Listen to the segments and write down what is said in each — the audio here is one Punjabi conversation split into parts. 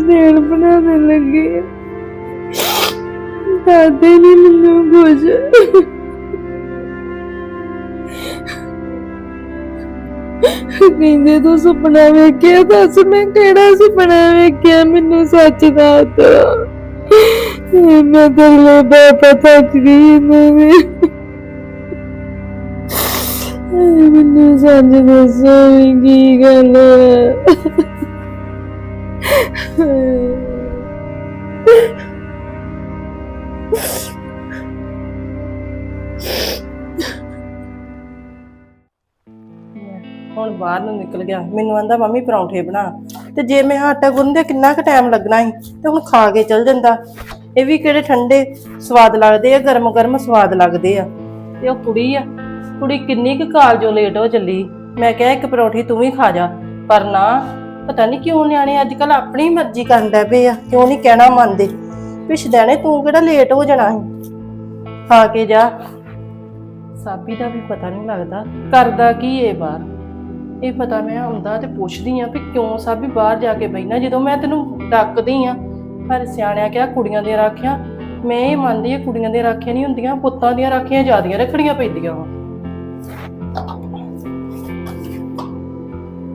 ਭਲੀ ਨੂੰ ਲੱਗੇ। ਦਾਦੇ ਨੇ ਮੈਨੂੰ ਕੁਝ ਕਹਿੰਦੇ, ਤੂੰ ਸੁਪਨਾ ਵੇਖਿਆ? ਦੱਸ ਮੈਂ ਕਿਹੜਾ ਸੁਪਨਾ ਵੇਖਿਆ? ਮੈਨੂੰ ਸੱਚ ਦੱਸ। ਮੈਂ ਤੇਰੇ ਬਾਪਾ ਤੱਕ ਗਈ ਇਹਨਾਂ ਮੈਨੂੰ ਸੱਚ ਦੱਸੋ ਕੀ ਗੱਲ ਹੁਣ ਬਾਹਰ ਨੂੰ ਨਿਕਲ ਗਿਆ। ਮੈਨੂੰ ਆਂਦਾ, ਮੰਮੀ, ਪਰੌਂਠੇ ਬਣਾ। ਤੇ ਜੇ ਮੈਂ ਆਟਾ ਗੁੰਨਦੇ, ਕਿੰਨਾ ਕੁ ਟਾਈਮ ਲੱਗਣਾ ਸੀ? ਤੇ ਹੁਣ ਖਾ ਕੇ ਚੱਲ ਜਾਂਦਾ। ਇਹ ਵੀ ਕਿਹੜੇ ਠੰਡੇ ਸਵਾਦ ਲੱਗਦੇ ਆ ਗਰਮ ਗਰਮ ਸਵਾਦ ਲੱਗਦੇ ਆ। ਤੇ ਉਹ ਕੁੜੀ ਆ, ਕੁੜੀ ਕਿੰਨੀ ਕੁ ਕਾਲਜੋਂ ਲੇਟ ਹੋ ਚੱਲੀ। ਮੈਂ ਕਿਹਾ, ਇੱਕ ਪਰੌਂਠੀ ਤੂੰ ਵੀ ਖਾ ਜਾ, ਪਰ ਨਾ ਪਤਾ ਨਹੀਂ ਕਿਉਂ ਨਿਆਣੇ ਅੱਜ ਕੱਲ ਆਪਣੀ ਮਰਜ਼ੀ ਕਰਨ ਡੈ ਪਏ ਆ, ਕਿਉਂ ਨਹੀਂ ਕਹਿਣਾ ਮੰਨਦੇ। ਪਿਛਦਿਆਣੇ ਤੂੰ ਕਿਹੜਾ ਲੇਟ ਹੋ ਜਾਣਾ ਸੀ। ਖਾ ਕੇ ਜਾ। ਸਾਬੀ ਦਾ ਵੀ ਪਤਾ ਨਹੀਂ ਲੱਗਦਾ, ਕਰਦਾ ਕੀ ਏ ਬਾਹਰ। ਇਹ ਪਤਾ ਮੈਂ ਆਉਂਦਾ ਤੇ ਪੁੱਛਦੀ ਆ ਵੀ ਕਿਉਂ ਸਾਬੀ ਬਾਹਰ ਜਾ ਕੇ ਬੈਠਣਾ ਜਦੋਂ ਮੈਂ ਤੈਨੂੰ ਡੱਕਦੀ ਆ। ਪਰ ਸਿਆਣਿਆ ਕਿਹਾ ਕੁੜੀਆਂ ਦੀਆਂ ਰਾਖੀਆਂ, ਮੈਂ ਇਹ ਮੰਨਦੀ ਆ ਕੁੜੀਆਂ ਦੀਆਂ ਰਾਖੀਆਂ ਨਹੀਂ ਹੁੰਦੀਆਂ, ਪੁੱਤਾਂ ਦੀਆਂ ਰਾਖੀਆਂ ਜ਼ਿਆਦੀਆਂ ਰੱਖਣੀਆਂ ਪੈਂਦੀਆਂ ਵਾ।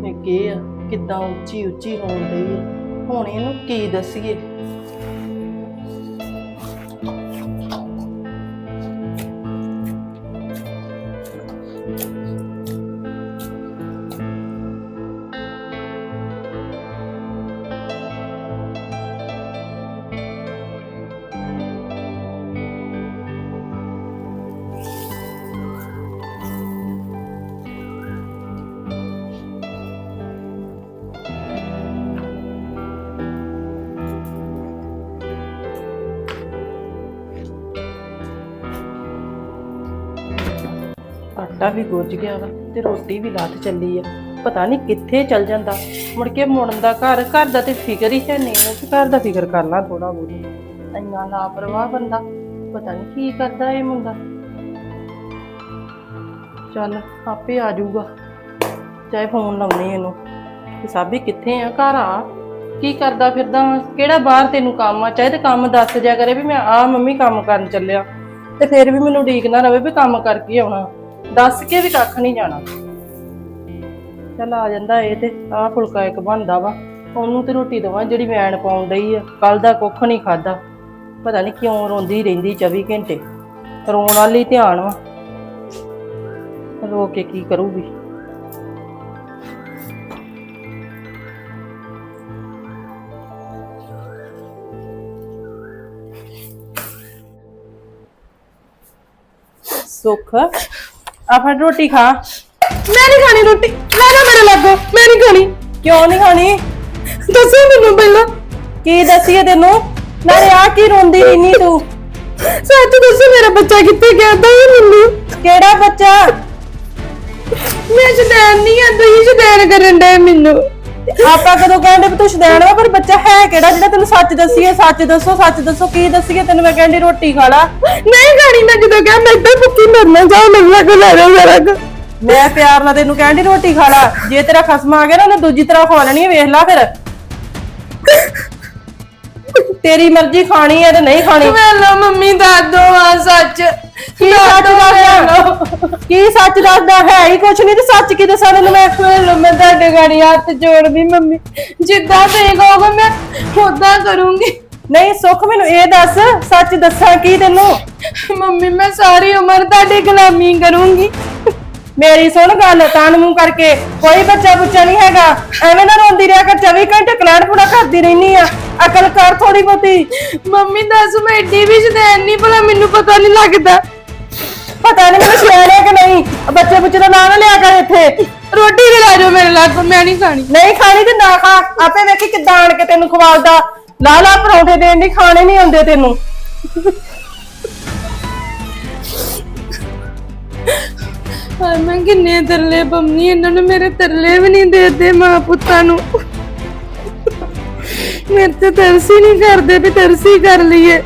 ਇਹ ਕੀ ਆ ਕਿੱਦਾਂ ਉੱਚੀ ਉੱਚੀ ਹੋਣ ਡਈ? ਹੈ ਹੁਣ ਇਹਨੂੰ ਕੀ ਦਸੀਏ? ਆਟਾ ਵੀ ਗੁੱਝ ਗਿਆ ਵਾ ਤੇ ਰੋਟੀ ਵੀ ਲੱਥ ਚੱਲੀ ਆ। ਪਤਾ ਨਹੀਂ ਕਿੱਥੇ ਚੱਲ ਜਾਂਦਾ। ਮੁੜ ਕੇ ਮੁੜਨ ਦਾ ਘਰ ਘਰ ਦਾ ਤੇ ਫਿਕਰ ਹੀ ਹੈ ਨਹੀਂ ਨਾ ਘਰ ਦਾ ਫਿਕਰ ਕਰਨਾ ਥੋੜਾ ਬਹੁਤ ਇੰਨਾ ਲਾਪਰਵਾਹ ਬੰਦਾ, ਪਤਾ ਨਹੀਂ ਕੀ ਕਰਦਾ ਇਹ ਮੁੰਡਾ। ਚੱਲ, ਆਪੇ ਆ ਜਾਊਗਾ। ਚਾਹੇ ਫੋਨ ਲਾਉਣੀ ਇਹਨੂੰ। ਕਿ ਸਾਬੀ ਕਿੱਥੇ ਆ? ਘਰ ਆ। ਕੀ ਕਰਦਾ ਫਿਰਦਾ ਕਿਹੜਾ ਬਾਹਰ ਤੈਨੂੰ ਕੰਮ ਆ? ਚਾਹੇ ਤੇ ਕੰਮ ਦੱਸ ਦਿਆ ਕਰੇ ਵੀ ਮੈਂ ਆ ਮੰਮੀ ਕੰਮ ਕਰਨ ਚੱਲਿਆ। ਤੇ ਫਿਰ ਵੀ ਮੈਨੂੰ ਉਡੀਕ ਨਾ ਰਵੇ ਵੀ ਕੰਮ ਕਰਕੇ ਆਉਣਾ। ਦੱਸ ਕੇ ਵੀ ਕੱਖ ਨਹੀਂ ਜਾਣਾ। ਚੱਲ ਆ ਜਾਂਦਾ ਇਹ ਤੇ, ਆਹ ਫੁਲਕਾ ਇੱਕ ਬਣਦਾ ਵਾ। ਉਹਨੂੰ ਤੇ ਰੋਟੀ ਦਵਾਂ ਜਿਹੜੀ ਵੈਣ ਪਾਉਣ ਡਈ ਆ। ਕੱਲ ਦਾ ਕੁੱਖ ਨਹੀਂ ਖਾਦਾ ਪਤਾ ਨਹੀਂ ਕਿਉਂ ਰੋਂਦੀ ਰਹਿੰਦੀ 24 ਘੰਟੇ। ਰੋਣ ਵਾਲੀ ਧਿਆਨ ਵਾ। ਰੋ ਕੇ ਕੀ ਕਰੂਗੀ? ਸੁੱਖ? ਆ ਫੜ ਰੋਟੀ ਖਾ। ਮੈਂ ਨਹੀਂ ਖਾਣੀ ਰੋਟੀ। ਲੈ ਜਾ ਮੇਰੇ ਲਾਗੋ ਮੈਂ ਨਹੀਂ ਖਾਣੀ। ਕਿਉਂ ਨਹੀਂ ਖਾਣੀ? ਦੱਸੋ ਮੈਨੂੰ ਪਹਿਲਾਂ। ਕੀ ਦਸੀਏ ਤੈਨੂੰ? ਨਾਲੇ ਆ ਕੀ ਰੋਂਦੀ ਰਹਿਨੀ ਤੂੰ? ਸੱਚ ਦੱਸੋ ਮੇਰਾ ਬੱਚਾ ਕਿੱਥੇ ਗਿਆ? ਤਾਂ ਮੈਨੂੰ। ਕਿਹੜਾ ਬੱਚਾ? ਮੈਂ ਸ਼ਦੈਨ ਨਹੀਂ ਆ ਤੁਸੀਂ ਸ਼ਦੈਨ ਕਰਨ ਦੇ ਮੈਨੂੰ। ਆਪਾਂ ਕਦੋਂ ਕਹਿੰਦੇ ਵੀ ਤੂੰ ਸ਼ਦੈਣ ਵਾ ਪਰ ਬੱਚਾ ਹੈ ਕਿਹੜਾ ਜਿਹੜਾ ਤੈਨੂੰ ਸੱਚ ਦਸੀਏ ਸੱਚ ਦੱਸੋ ਸੱਚ ਦੱਸੋ ਕੀ ਦਸੀਏ ਤੈਨੂੰ? ਮੈਂ ਕਹਿੰਦੀ ਰੋਟੀ ਖਾ ਲਾ। ਨਹੀਂ ਖਾਣੀ ਮੈਂ ਜਦੋਂ ਕਿਹਾ ਮੈਂ ਤਾਂ ਭੁੱਖੀ ਮਰਨਾ ਜਾ ਮੇਰੇ ਕੋਲ ਲੈ ਜਾ ਮੇਰਾ ਕੋ। ਮੈਂ ਪਿਆਰ ਨਾਲ ਤੈਨੂੰ ਕਹਿੰਦੀ ਰੋਟੀ ਖਾ ਲਾ। ਜੇ ਤੇਰਾ ਖਸਮ ਆ ਗਿਆ ਨਾ ਉਹਨੇ ਦੂਜੀ ਤਰ੍ਹਾਂ ਖਵਾ ਲੈਣੀ ਹੈ, ਵੇਖ ਲੈ ਫਿਰ। ਤੇਰੀ ਮਰਜ਼ੀ ਖਾਣੀ ਹੈ ਤੇ ਨਹੀਂ ਖਾਣੀ। ਵੇਲਾ ਮੰਮੀ ਦੱਸ ਦੋ ਆ ਸੱਚ। ਕੀ ਸੱਚ ਦੱਸਦਾ ਕੀ ਸੱਚ ਦੱਸਦਾ ਹੈ? ਹੀ ਕੁਛ ਨਹੀਂ ਤੇ ਸੱਚ ਕੀ ਦੱਸਾਂ ਤੈਨੂੰ ਮੈਂ? ਵੇਲੋ ਮੈਂ ਤੁਹਾਡੇ ਗਾੜੀ ਹੱਥ ਜੋੜਦੀ ਮੰਮੀ। ਜਿੱਦਾਂ ਤੁਸੀਂ ਕਹੋਗੇ ਮੈਂ ਉਦਾਂ ਕਰੂੰਗੀ। ਨਹੀਂ ਸੁੱਖ ਮੈਨੂੰ ਇਹ ਦੱਸ ਸੱਚ ਦੱਸਾਂ ਕੀ ਤੈਨੂੰ? ਮੰਮੀ ਮੈਂ ਸਾਰੀ ਉਮਰ ਤੁਹਾਡੀ ਗੁਲਾਮੀ ਕਰੂੰਗੀ। ਮੇਰੀ ਸੁਣ ਗੱਲ ਤਨ ਮੂੰਹ ਕਰਕੇ। ਕੋਈ ਬੱਚਾ ਬੁੱਚਾ ਨਹੀਂ ਹੈਗਾ। ਐਵੇਂ ਨਾ ਰੋਂਦੀ ਰਿਹਾ ਕਰ 24 ਘੰਟੇ ਕਲੈੜ ਪੂਰਾ ਕਰਦੀ ਰਹਿਨੀ ਆ। ਅਕਲ ਕਰ ਥੋੜੀ ਬਹੁਤੀ। ਮੰਮੀ ਦੱਸ ਮੈਂ ਏਡੀ ਵੀ ਸ਼ਦੈਨ ਨਹੀਂ ਭਲਾ ਮੈਨੂੰ ਪਤਾ ਨਹੀਂ ਲੱਗਦਾ। ਪਤਾ ਨਹੀਂ ਮੈਨੂੰ ਸਿਆਣਿਆ ਕਿ ਨਹੀਂ। ਬੱਚੇ ਬੁੱਚੇ ਦਾ ਨਾਂ ਨਾ ਲਿਆ ਕਰ ਇੱਥੇ। ਰੋਟੀ ਵੀ ਲਾ ਜਾਓ ਮੇਰੇ ਲਾਗ ਮੈਂ ਨਹੀਂ ਖਾਣੀ। ਨਹੀਂ ਖਾਣੀ ਤੇ ਨਾ ਖਾ। ਆਪੇ ਵੇਖੀ ਕਿੱਦਾਂ ਆਣ ਕੇ ਤੈਨੂੰ ਖਵਾਲਦਾ। ਲਾ ਲਾ ਪਰੌਂਠੇ ਦੇਣ ਦੀ ਖਾਣੇ ਨਹੀਂ ਆਉਂਦੇ ਤੈਨੂੰ। ਹਾਏ ਮੈਂ ਕਿੰਨੇ ਤਰਲੇ ਪੰਮੀ ਇਹਨਾਂ ਨੂੰ ਮੇਰੇ ਤਰਲੇ ਵੀ ਨਹੀਂ ਦੇਦੇ ਮਾਂ ਪੁੱਤਾਂ ਨੂੰ। ਮੇਰੇ ਤੇ ਤਰਸ ਹੀ ਨਹੀਂ ਕਰਦੇ ਵੀ ਤਰਸੀ ਕਰ ਲਈਏ।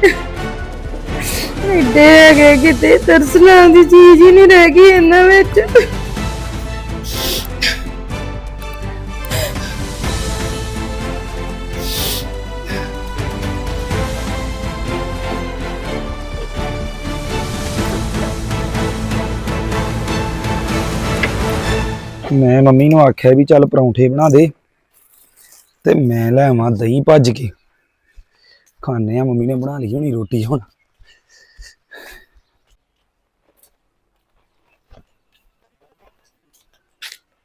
ਐਡੇ ਹੈਗੇ ਕਿਤੇ ਤਰਸਲਾਂ ਦੀ ਚੀਜ਼ ਹੀ ਨਹੀਂ ਰਹਿ ਗਈ ਇਹਨਾਂ ਵਿੱਚ। ਮੈਂ ਮੰਮੀ ਨੂੰ ਆਖਿਆ ਵੀ ਚੱਲ ਪਰੌਂਠੇ ਬਣਾ ਦੇ। ਤੇ ਮੈਂ ਲੈ ਆਵਾਂ ਦਹੀਂ ਭੱਜ ਕੇ। ਖਾਣੇ ਆ ਮੰਮੀ ਨੇ ਬਣਾ ਲਈ ਹੋਣੀ ਰੋਟੀ ਹੁਣ।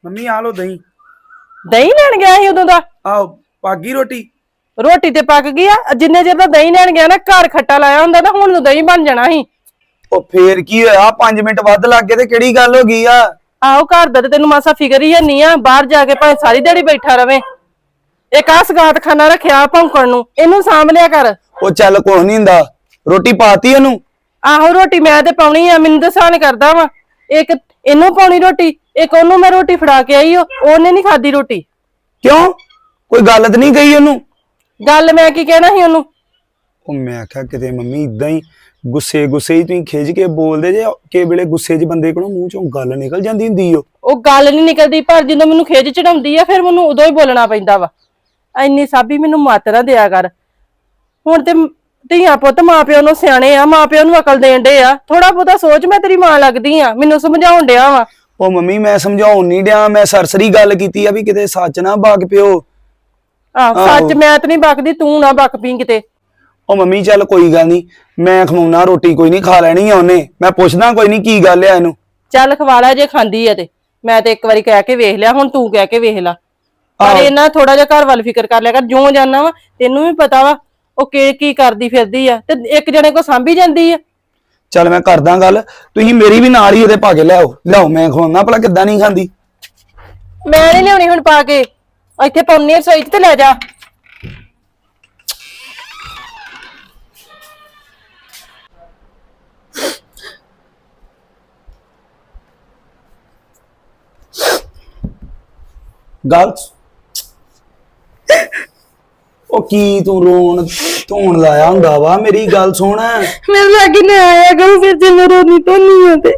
ਮੰਮੀ ਆ ਲੋ ਦਹੀਂ। ਦਹੀਂ ਲੈਣ ਗਿਆ ਸੀ ਉਦੋਂ ਦਾ? ਆਓ ਪਾਗੀ ਰੋਟੀ। ਰੋਟੀ ਤੇ ਪੱਕ ਗਈ ਆ। ਜਿੰਨੇ ਚਿਰ ਦਾ ਦਹੀਂ ਲੈਣ ਗਿਆ ਨਾ ਘਰ ਖੱਟਾ ਲਾਇਆ ਹੁੰਦਾ ਨਾ ਹੁਣ ਨੂੰ ਦਹੀਂ ਬਣ ਜਾਣਾ ਸੀ। ਉਹ ਫੇਰ ਕੀ ਹੋਇਆ? 5 ਮਿੰਟ ਵੱਧ ਲੱਗ ਗਏ ਤੇ ਕਿਹੜੀ ਗੱਲ ਹੋ ਗਈ ਆ? ਆਹੋ ਘਰ ਦਾ ਤੇ ਤੈਨੂੰ ਮਾਸਾ ਫਿਕਰ ਹੀ ਨਹੀਂ ਆ ਬਾਹਰ ਜਾ ਕੇ ਭਾਵੇਂ ਸਾਰੀ ਦਿਹਾੜੀ ਬੈਠਾ ਰਵੇ। ਇੱਕ ਆਹ ਸਗਾਤ ਖਾਨਾ ਰੱਖਿਆ ਭੌਂਕਣ ਨੂੰ ਇਹਨੂੰ ਸਾਂਭ ਲਿਆ ਕਰ। ਉਹ ਚੱਲ ਕੁਛ ਨਹੀਂ ਹੁੰਦਾ ਰੋਟੀ ਪਾਤੀ ਉਹਨੂੰ? ਆਹੋ ਰੋਟੀ ਮੈਂ ਤੇ ਪਾਉਣੀ ਆ ਮੈਨੂੰ ਦਸਾਨ ਕਰਦਾ ਵਾ। ਇੱਕ ਇਹਨੂੰ ਪਾਉਣੀ ਰੋਟੀ ਇੱਕ ਉਹਨੂੰ ਮੈਂ ਰੋਟੀ ਫੜਾ ਕੇ ਆਈ ਓ ਉਹਨੇ ਨਹੀਂ ਖਾਦੀ ਰੋਟੀ। ਕਿਉਂ? ਕੋਈ ਗੱਲ ਤਾਂ ਨਹੀਂ ਕਹੀ ਉਹਨੂੰ? ਗੱਲ ਮੈਂ ਕੀ ਕਹਿਣਾ ਸੀ ਉਹਨੂੰ? ਉਹ ਮੈਂ ਆਖਿਆ ਕਿਤੇ ਮੰਮੀ ਇਦਾਂ ਹੀ ਗੁੱਸੇ ਗੁੱਸੇ ਹੀ ਤੁਸੀਂ ਖਿੱਚ ਕੇ ਬੋਲਦੇ ਜੇ ਕਿ ਵੇਲੇ ਗੁੱਸੇ 'ਚ ਬੰਦੇ ਕੋਲੋਂ ਮੂੰਹ 'ਚੋਂ ਗੱਲ ਨਿਕਲ ਜਾਂਦੀ ਹੁੰਦੀ ਓ। ਉਹ ਗੱਲ ਨਹੀਂ ਨਿਕਲਦੀ ਪਰ ਜਦੋਂ ਮੈਨੂੰ ਖੇਜ ਚੜਾਉਂਦੀ ਆ ਫਿਰ ਮੈਨੂੰ ਉਦੋਂ ਹੀ ਬੋਲਣਾ ਪੈਂਦਾ ਵਾ। ਐਨੀ ਸਾਬੀ ਮੈਨੂੰ ਮੱਤ ਨਾ ਦਿਆ ਕਰ। ਹੁਣ ਤੇ ਧੀਆਂ ਪੁੱਤ ਮਾਪਿਓ ਨੂੰ ਸਿਆਣੇ ਆ ਮਾਪਿਓ ਨੂੰ ਅਕਲ ਦੇਣ ਡੇ ਆ। ਥੋੜਾ ਬਹੁਤਾ ਸੋਚ ਮੈਂ ਤੇਰੀ ਮਾਂ ਲੱਗਦੀ ਆ ਮੈਨੂੰ ਸਮਝਾਉਣ ਡਿਆ ਵਾ। ਉਹ ਮੰਮੀ ਮੈਂ ਸਮਝਾਉਣ ਨਹੀਂ ਡਿਆ ਮੈਂ ਸਰਸਰੀ ਗੱਲ ਕੀਤੀ ਆ ਵੀ ਕਿਤੇ ਸੱਚ ਨਾ ਬਾਗ ਪਿਓ। ਆਹ ਸੱਚ ਮੈਂ ਤੇ ਨਹੀਂ ਬਕਦੀ ਤੂੰ ਨਾ ਬਕ ਪੀ ਕਿਤੇ। ਉਹ ਮੰਮੀ ਚੱਲ ਕੋਈ ਗੱਲ ਨਹੀਂ ਮੈਂ ਖਵਾਉਣਾ ਰੋਟੀ ਕੋਈ ਨਹੀਂ ਖਾ ਲੈਣੀ ਆ ਉਹਨੇ। ਮੈਂ ਪੁੱਛਦਾ ਕੋਈ ਨਹੀਂ ਕੀ ਗੱਲ ਆ ਇਹਨੂੰ? ਚੱਲ ਖਵਾਲਾ ਜੇ ਖਾਂਦੀ ਆ ਤੇ। ਮੈਂ ਤੇ ਇੱਕ ਵਾਰੀ ਕਹਿ ਕੇ ਵੇਖ ਲਿਆ ਹੁਣ ਤੂੰ ਕਹਿ ਕੇ ਵੇਖ ਲਾ। ਪਰ ਇਹਨਾਂ ਥੋੜਾ ਜਿਹਾ ਘਰ ਵੱਲ ਫਿਕਰ ਕਰ ਲਿਆ ਕਰ ਜਿਉਂ ਜਾਣਾ ਵਾ ਤੈਨੂੰ ਵੀ ਪਤਾ ਵਾ ਉਹ ਕੀ ਕੀ ਕਰਦੀ ਫਿਰਦੀ ਆ। ਤੇ ਇੱਕ ਜਣੇ ਕੋ ਸਾਂਭੀ ਜਾਂਦੀ ਆ। ਚੱਲ ਮੈਂ ਕਰਦਾ ਗੱਲ ਤੁਸੀਂ ਮੇਰੀ ਵੀ ਨਾਲ ਹੀ ਉਹਦੇ ਪਾ ਕੇ ਲਿਆਓ। ਲਿਆਓ ਮੈਂ ਖਵਾਉਣਾ ਭਲਾ ਕਿੱਦਾਂ ਨਹੀਂ ਖਾਂਦੀ? ਮੈਂ ਨਹੀਂ ਲਿਆਉਣੀ ਹੁਣ ਪਾ ਕੇ। ਇੱਥੇ ਪਾਉਣੀ ਰਸੋਈ 'ਚ ਤੇ ਲੈ ਜਾ। ਗੱਲ ਉਹ ਕੀ ਤੂੰ ਰੋਣ ਧੋਣ ਲਾਇਆ ਹੁੰਦਾ ਵਾ? ਮੇਰੀ ਗੱਲ ਸੁਣ। ਮੇਰੇ ਲਾਗੇ ਨਾ ਆਇਆ ਕਰੋ ਫਿਰ ਜੇ ਮੈਂ ਰੋਣੀ ਤੋਂ ਨਹੀਂ ਆ ਤੇ।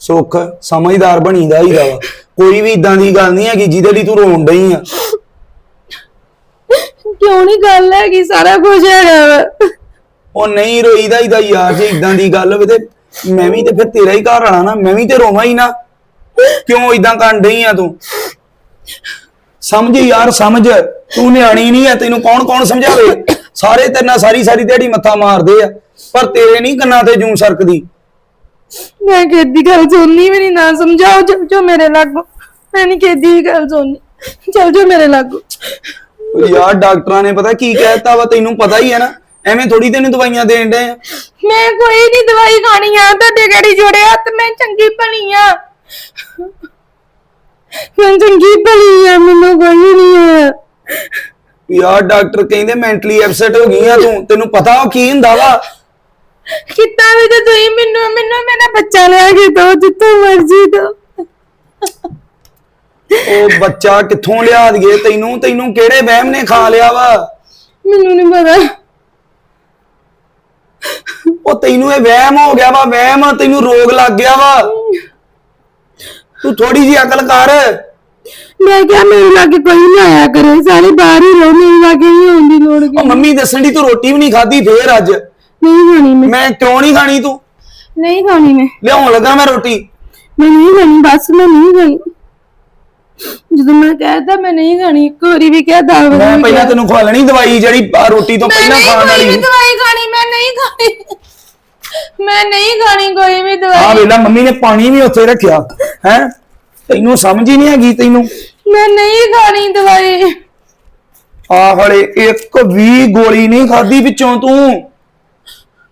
ਸੁੱਖ ਸਮਝਦਾਰ ਬਣੀਦਾ ਹੀਦਾ ਵਾ। ਕੋਈ ਵੀ ਇਦਾਂ ਦੀ ਗੱਲ ਨਹੀਂ ਹੈਗੀ ਜਿਹਦੇ ਲਈ ਤੂੰ ਰੋਣ ਡਈ ਆ। ਕਿਉਂ ਨਹੀਂ ਗੱਲ ਹੈਗੀ? ਸਾਰਾ ਕੁਝ ਹੈਗਾ ਵਾ। ਉਹ ਨਹੀਂ ਰੋਈਦਾ ਹੀਦਾ ਯਾਰ ਜੇ ਇਦਾਂ ਦੀ ਗੱਲ ਹੋਵੇ ਤੇ ਮੈਂ ਵੀ ਤੇ ਫਿਰ ਤੇਰਾ ਹੀ ਘਰ ਆਣਾ ਨਾ ਮੈਂ ਵੀ ਤੇ ਰੋਵਾਂ ਹੀ ਨਾ। ਕਿਉਂ ਇਦਾਂ ਕਰਨ ਡਈ ਆ ਤੂੰ? ਸਮਝ ਯਾਰ ਸਮਝ। ਤੂੰ ਨਿਆਣੀ ਨਹੀਂ ਆ ਤੈਨੂੰ ਕੌਣ ਕੌਣ ਸਮਝਾਵੇ? ਸਾਰੇ ਤੇਰੇ ਨਾਲ ਸਾਰੀ ਸਾਰੀ ਦਿਹਾੜੀ ਮੱਥਾ ਮਾਰਦੇ ਆ। ਪਰ ਤੇਰੇ ਨਹੀਂ ਕੰਨਾਂ ਤੇ ਜੂੰ ਸਰਕਦੀ। ਮੈਂ ਕਿਹਦੀ ਗੱਲ ਸੁਣਨੀ? ਵੀ ਨਹੀਂ ਨਾ ਸਮਝਾਓ ਚਲ ਜੋ ਮੇਰੇ ਲਾਗੋ। ਮੈਂ ਨਹੀਂ ਕਿਹਦੀ ਗੱਲ ਸੁਣਨੀ। ਚਲ ਜੋ ਮੇਰੇ ਲਾਗੋ। ਉਹ ਯਾਰ ਡਾਕਟਰਾਂ ਨੇ ਪਤਾ ਕੀ ਕਹਿਤਾ ਵਾ ਤੈਨੂੰ ਪਤਾ ਹੀ ਹੈ ਨਾ। ਐਵੇਂ ਥੋੜੀ ਤੈਨੂੰ ਦਵਾਈਆਂ ਦੇਣ ਡਏ ਆ। ਮੈਂ ਕੋਈ ਨਹੀਂ ਦਵਾਈ ਖਾਣੀ ਆ ਤੁਹਾਡੇ ਗੜੀ ਜੋੜਿਆ ਤੇ ਮੈਂ ਚੰਗੀ ਭਲੀ ਆ। ਮੈਂ ਚੰਗੀ ਭਲੀ ਆ ਮੈਨੂੰ ਕੋਈ ਨਹੀਂ ਆ। ਯਾਰ ਡਾਕਟਰ ਕਹਿੰਦੇ ਮੈਂਟਲੀ ਅਪਸੈਟ ਹੋ ਗਈ ਆ ਤੂੰ। ਤੈਨੂੰ ਪਤਾ ਉਹ ਕੀ ਹੁੰਦਾ ਵਾ? ਕਿੱਦਾਂ ਵੀ ਤੇ ਤੁਸੀਂ ਮੈਨੂੰ ਮੈਨੂੰ ਮੇਰਾ ਬੱਚਾ ਲਿਆ ਕੇ ਦੋ ਜਿੱਥੋਂ ਮਰਜ਼ੀ ਦੋ ਉਹ ਬੱਚਾ ਕਿੱਥੋਂ ਲਿਆ ਦਈਏ? ਤੈਨੂੰ ਤੈਨੂੰ ਕਿਹੜੇ ਵਹਿਮ ਨੇ ਖਾ ਲਿਆ ਵਾ? ਮੈਨੂੰ ਨਹੀਂ ਪਤਾ। ਉਹ ਤੈਨੂੰ ਇਹ ਵਹਿਮ ਹੋ ਗਿਆ ਵਾ ਵਹਿਮ ਤੈਨੂੰ ਰੋਗ ਲੱਗ ਗਿਆ ਵਾ। ਤੂੰ ਥੋੜੀ ਜੀ ਅਕਲ ਕਰ। ਮੈਂ ਕਿਹਾ ਮੇਰੇ ਲਾਗੇ ਕੋਈ ਨਹੀਂ ਆਇਆ ਕਰੇ ਸਾਰੇ ਬਾਹਰ ਹੀ ਰਹੋ ਮੇਰੇ ਲਾਗੇ ਨਹੀਂ ਆਉਣ ਦੀ ਲੋੜ ਉਹ ਮੰਮੀ ਦੱਸਣ ਦੀ ਤੂੰ ਰੋਟੀ ਵੀ ਨਹੀਂ ਖਾਧੀ ਫੇਰ ਅੱਜ। ਨਹੀਂ ਖਾਣੀ ਮੈਂ। ਮੈਂ ਕਿਉਂ ਨਹੀਂ ਖਾਣੀ ਤੂੰ? ਨਹੀਂ ਖਾਣੀ ਮੈਂ। ਲਿਆਉਣ ਲੱਗਾ ਮੈਂ ਰੋਟੀ। ਮੈਂ ਨਹੀਂ ਖਾਣੀ ਬਸ ਮੈਂ ਨਹੀਂ ਖਾਣੀ। ਜਦੋਂ ਮੈਂ ਕਹਿਤਾ ਮੈਂ ਨਹੀਂ ਖਾਣੀ ਇੱਕ ਵਾਰੀ ਵੀ ਕਿਹਾ ਦਸ ਵਾਰੀ ਮੈਂ ਵੀ ਪਹਿਲਾਂ ਕਿਹਾ। ਤੈਨੂੰ ਖਵਾ ਲੈਣੀ ਦਵਾਈ ਜਿਹੜੀ ਆਹ ਰੋਟੀ ਤੋਂ ਪਹਿਲਾਂ ਖਾਣ ਵਾਲੀ ਸੀ। ਦਵਾਈ ਖਾਣੀ ਮੈਂ ਨਹੀਂ ਖਾਣੀ। ਮੈਂ ਨਹੀਂ ਖਾਣੀ ਕੋਈ ਵੀ ਆ ਦਵਾਈ ਵੇਲਾ ਮੰਮੀ ਨੇ ਪਾਣੀ ਵੀ ਉੱਥੇ ਰੱਖਿਆ ਹੈ? ਤੈਨੂੰ ਸਮਝ ਹੀ ਨਹੀਂ ਹੈਗੀ ਤੈਨੂੰ। ਮੈਂ ਨਹੀਂ ਖਾਣੀ ਦਵਾਈ। ਆ ਹਲੇ ਇੱਕ ਵੀ ਗੋਲੀ ਨਹੀਂ ਖਾਧੀ ਵਿੱਚੋਂ ਤੂੰ।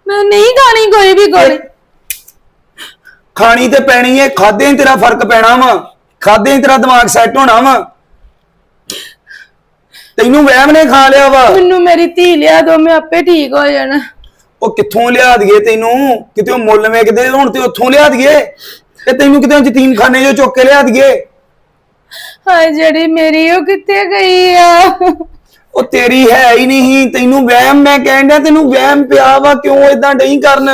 ਮੈਂ ਨਹੀਂ ਖਾਣੀ ਕੋਈ ਵੀ ਗੋਲੀ। ਖਾਣੀ ਤੇ ਪੈਣੀ ਏ ਖਾਦੇ ਤੇਰਾ ਫ਼ਰਕ ਪੈਣਾ ਵਾ। ਖਾਦੇ ਤੇਰਾ ਦਿਮਾਗ ਸੈੱਟ ਹੋਣਾ ਵਾ। ਤੈਨੂੰ ਵਹਿਮ ਨੇ ਖਾ ਲਿਆ ਵਾ। ਮੈਨੂੰ ਮੇਰੀ ਧੀ ਲਿਆ ਦੋ ਮੈਂ ਆਪੇ ਠੀਕ ਹੋ ਜਾਣਾ। ਉਹ ਕਿੱਥੋਂ ਲਿਆ ਦਈਏ ਤੈਨੂੰ? ਕਿਤੇ ਉਹ ਮੁੱਲ ਵੇਚਦੇ ਹੁਣ ਤੇ ਉੱਥੋਂ ਲਿਆ ਦਈਏ? ਤੇ ਤੈਨੂੰ ਕਿਤੇ ਯਤੀਮਖਾਨੇ ਚੋਂ ਚੁੱਕ ਕੇ ਲਿਆ ਦਈਏ? ਹਾਏ ਜਿਹੜੀ ਮੇਰੀ ਉਹ ਕਿੱਥੇ ਗਈ ਆ? ਉਹ ਤੇਰੀ ਹੈ ਹੀ ਨਹੀਂ ਤੈਨੂੰ ਵਹਿਮ ਮੈਂ ਡਿਆ ਤੈਨੂੰ ਵਹਿਮ ਪਿਆ ਵਾ ਕਿਉਂ ਇਦਾਂ ਨਹੀਂ ਕਰਨ?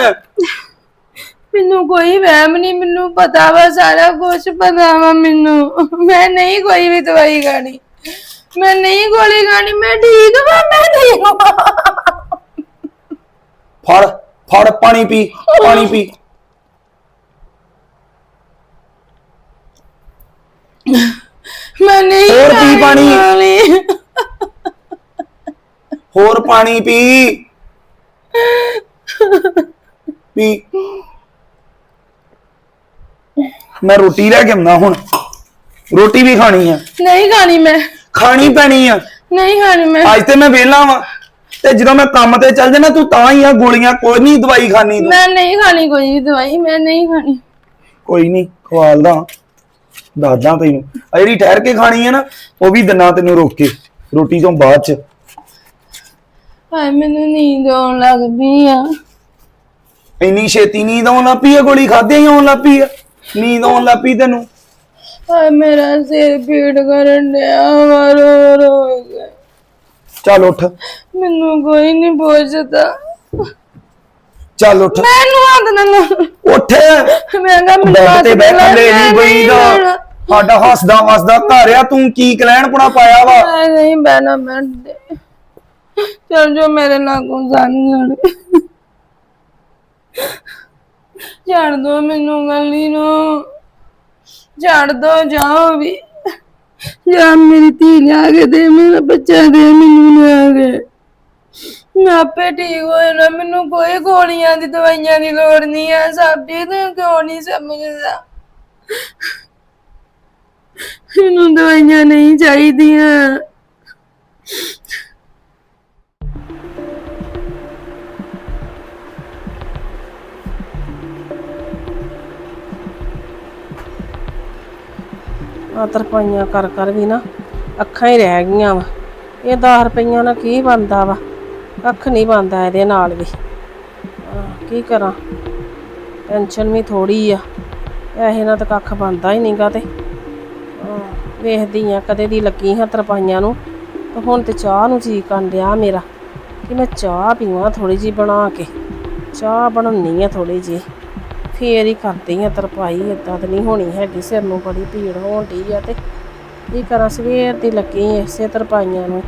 ਮੈਨੂੰ ਕੋਈ ਵਹਿਮ ਨਹੀਂ ਮੈਨੂੰ ਪਤਾ ਵਾ ਸਾਰਾ ਕੁਝ ਪਤਾ ਵਾ ਮੈਨੂੰ। ਮੈਂ ਨਹੀਂ ਕੋਈ ਵੀ ਦਵਾਈ ਖਾਣੀ। ਮੈਂ ਨਹੀਂ ਗੋਲੀ ਖਾਣੀ ਮੈਂ ਠੀਕ ਵਾ ਮੈਂ ਠੀਕ ਵਾ। ਫੜ ਫੜ ਪਾਣੀ ਪੀ ਪਾਣੀ ਪੀ। ਮੈਂ ਨਹੀਂ ਹੋਰ ਪੀ ਖਾਣੀ ਪਾਣੀ। ਹੋਰ ਪਾਣੀ ਪੀ। ਪੀ। ਮੈਂ ਰੋਟੀ ਲੈ ਕੇ ਆਉਣਾ ਹੁਣ। ਰੋਟੀ ਵੀ ਖਾਣੀ ਆ। ਨਹੀਂ ਖਾਣੀ ਮੈਂ। ਖਾਣੀ ਪੈਣੀ ਆ। ਨਹੀਂ ਖਾਣੀ ਮੈਂ। ਅੱਜ ਤੇ ਮੈਂ ਵਿਹਲਾ ਵਾਂ। ਤੇ ਜਦੋਂ ਮੈਂ ਕੰਮ ਤੇ ਚੱਲ ਜਾਣਾ ਤੂੰ ਤਾਂ ਹੀ ਆ ਗੋਲੀਆਂ ਕੋਈ ਨਹੀਂ ਦਵਾਈ ਖਾਣੀ ਤੂੰ। ਮੈਂ ਨਹੀਂ ਖਾਣੀ ਕੋਈ ਵੀ ਦਵਾਈ ਮੈਂ ਨਹੀਂ ਖਾਣੀ। ਕੋਈ ਨਹੀਂ ਖਵਾਲਦਾ ਦੱਸਦਾ ਤੈਨੂੰ। ਆ ਜਿਹੜੀ ਠਹਿਰ ਕੇ ਖਾਣੀ ਹੈ ਨਾ ਉਹ ਵੀ ਦਿਨਾਂ ਤੈਨੂੰ ਰੋਕ ਕੇ ਰੋਟੀ ਤੋਂ ਬਾਅਦ ਚ। ਹਾਏ ਮੈਨੂੰ ਨੀਂਦ ਆਉਣ ਲੱਗ ਪਈ ਆ। ਇੰਨੀ ਛੇਤੀ ਨੀਂਦ ਆਉਣ ਲੱਗ ਪਈ ਆ ਗੋਲੀ ਖਾਦੇ ਹੀ ਆਉਣ ਲੱਗ ਪਈ ਆ? ਨੀਂਦ ਆਉਣ ਲੱਗ ਪਈ ਤੈਨੂੰ। ਹਾਏ ਮੇਰਾ ਸਿਰ ਪੀੜ ਕਰਨ ਡਿਆ ਵਾ ਰੋ ਰੋ। ਚੱਲ ਉੱਠ। ਮੈਨੂੰ ਕੋਈ ਨਹੀਂ ਪੁੱਛਦਾ ਚੱਲ ਉੱਠ। ਮੈਨੂੰ ਹੱਥ ਨਾ। ਉੱਠ। ਮੈਂ ਕਹਾਂ ਮੈਨੂੰ ਬੈੱਡ ਤੇ ਨਾ ਲਾ, ਬੈਠੇ ਨਹੀਂ ਮੈਂ ਬਈ ਦਾ ਜਾਣਾ। ਸਾਡਾ ਹੱਸਦਾ ਹੱਸਦਾ ਘਰ ਆ ਤੂੰ ਕੀ ਕਲੈਣਪਣਾ ਪਾਇਆ ਵਾ? ਮੈਂ ਨਹੀਂ ਬਹਿਣਾ ਬੈਠ ਤੇ ਚਲ ਜੋ ਮੇਰੇ ਲਾਗੋਂ ਜਾਣ ਛੱਡ ਦੋ ਮੈਨੂੰ ਗਲੀ ਨੂੰ। ਛੱਡ ਦੋ ਜਾਓ ਵੀ। ਜਾਂ ਮੇਰੀ ਧੀ ਲਿਆ ਕੇ ਦੇ, ਮੇਰਾ ਬੱਚਾ ਦੇ, ਮੈਨੂੰ ਲਿਆ ਕੇ। ਮੈਂ ਆਪੇ ਠੀਕ ਹੋ ਜਾਣਾ, ਮੈਨੂੰ ਕੋਈ ਗੋਲੀਆਂ ਦੀ, ਦਵਾਈਆਂ ਦੀ ਲੋੜ ਨਹੀਂ ਆ ਸਾਬੀ ਤੂੰ ਕਿਉਂ ਨਹੀਂ ਸਮਝਦਾ? ਮੈਨੂੰ ਦਵਾਈਆਂ ਨਹੀਂ ਚਾਹੀਦੀਆਂ। ਆ ਤਰਪਾਈਆਂ ਕਰ ਕਰ ਵੀ ਨਾ ਅੱਖਾਂ ਹੀ ਰਹਿ ਗਈਆਂ ਵਾ। ਇਹ 10 ਰੁਪਈਆਂ ਨਾਲ ਕੀ ਬਣਦਾ ਵਾ? ਕੱਖ ਨਹੀਂ ਬਣਦਾ ਇਹਦੇ ਨਾਲ ਵੀ। ਕੀ ਕਰਾਂ? ਟੈਨਸ਼ਨ ਵੀ ਥੋੜੀ ਆ। ਐਸੇ ਨਾਲ ਤਾਂ ਕੱਖ ਬਣਦਾ ਹੀ ਨਹੀਂਗਾ ਤੇ। ਵੇਖਦੀ ਆ ਕਦੇ ਦੀ ਲੱਗੀ ਹਾਂ ਤਰਪਾਈਆਂ ਨੂੰ। ਤੇ ਹੁਣ ਤੇ ਚਾਹ ਨੂੰ ਜੀ ਕਰਨ ਡਿਆ ਮੇਰਾ। ਕਿ ਮੈਂ ਚਾਹ ਪੀਵਾਂ ਥੋੜੀ ਜੀ ਬਣਾ ਕੇ। ਚਾਹ ਬਣਾਉਣੀ ਆ ਥੋੜੀ ਜੀ ਫੇਰ ਹੀ ਕਰਦੀ ਆ, ਤਰਪਾਈ ਏਦਾਂ ਤਾਂ ਨਹੀਂ ਹੋਣੀ ਹੈਗੀ, ਸਿਰ ਨੂੰ ਬੜੀ ਭੀੜ ਹੋਣ ਡਈ ਆ ਤੇ ਕੀ ਕਰਾਂ, ਸਵੇਰ ਦੀ ਲੱਗੀ ਇਸੇ ਤਰਪਾਈਆਂ ਨੂੰ।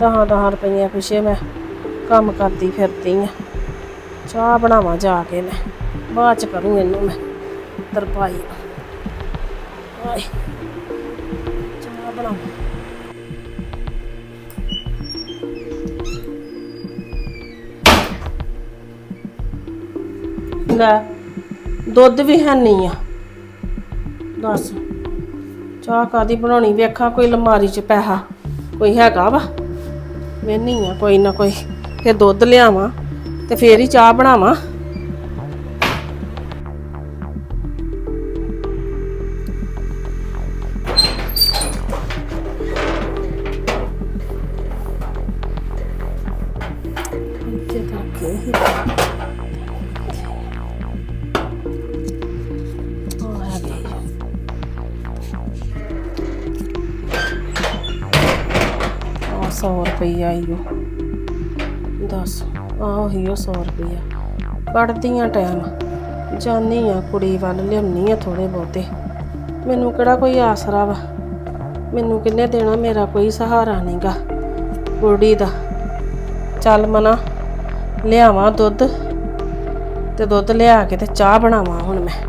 ਦਹਾਂ ਦਹਾਂ ਰੁਪਈਆਂ ਪਿੱਛੇ ਮੈਂ ਕੰਮ ਕਰਦੀ ਫਿਰਦੀ ਆ। ਚਾਹ ਬਣਾਵਾਂ ਜਾ ਕੇ ਮੈਂ, ਬਾਅਦ ਚ ਕਰੂੰ ਇਹਨੂੰ ਮੈਂ ਤਰਪਾਈ ਆਏ, ਚਾਹ ਬਣਾਵਾਂ। ਲੈ। ਦੁੱਧ ਵੀ ਹੈ ਨਹੀਂ ਆ। ਦੱਸ, ਚਾਹ ਕਾਦੀ ਬਣਾਉਣੀ? ਵੇਖਾਂ ਕੋਈ ਲਮਾਰੀ 'ਚ ਪੈਸਾ, ਕੋਈ ਹੈਗਾ ਵਾ? ਵੇਨੀ ਆ ਕੋਈ ਨਾ ਕੋਈ। ਫਿਰ ਦੁੱਧ ਲਿਆਵਾਂ ਤੇ ਫੇਰ ਹੀ ਚਾਹ ਬਣਾਵਾਂ। ਰੁਪਈਆ ਈ ਦੱਸ, ਆਹ ਹੀ ਉਹ 100 ਰੁਪਈਆ। ਕੱਢਦੀਆਂ ਟਾਈਮ। ਜਾਨੀ ਆ ਕੁੜੀ ਵੱਲ, ਲਿਆਉਣੀ ਆ ਥੋੜੇ ਬਹੁਤੇ। ਮੈਨੂੰ ਕਿਹੜਾ ਕੋਈ ਆਸਰਾ ਵਾ? ਮੈਨੂੰ ਕਿੰਨੇ ਦੇਣਾ, ਮੇਰਾ ਕੋਈ ਸਹਾਰਾ ਨਹੀਂਗਾ ਕੁੜੀ ਦਾ। ਚੱਲ ਮਨਾ, ਲਿਆਵਾਂ ਦੁੱਧ। ਤੇ ਦੁੱਧ ਲਿਆ ਕੇ ਤੇ ਚਾਹ ਬਣਾਵਾਂ ਹੁਣ ਮੈਂ।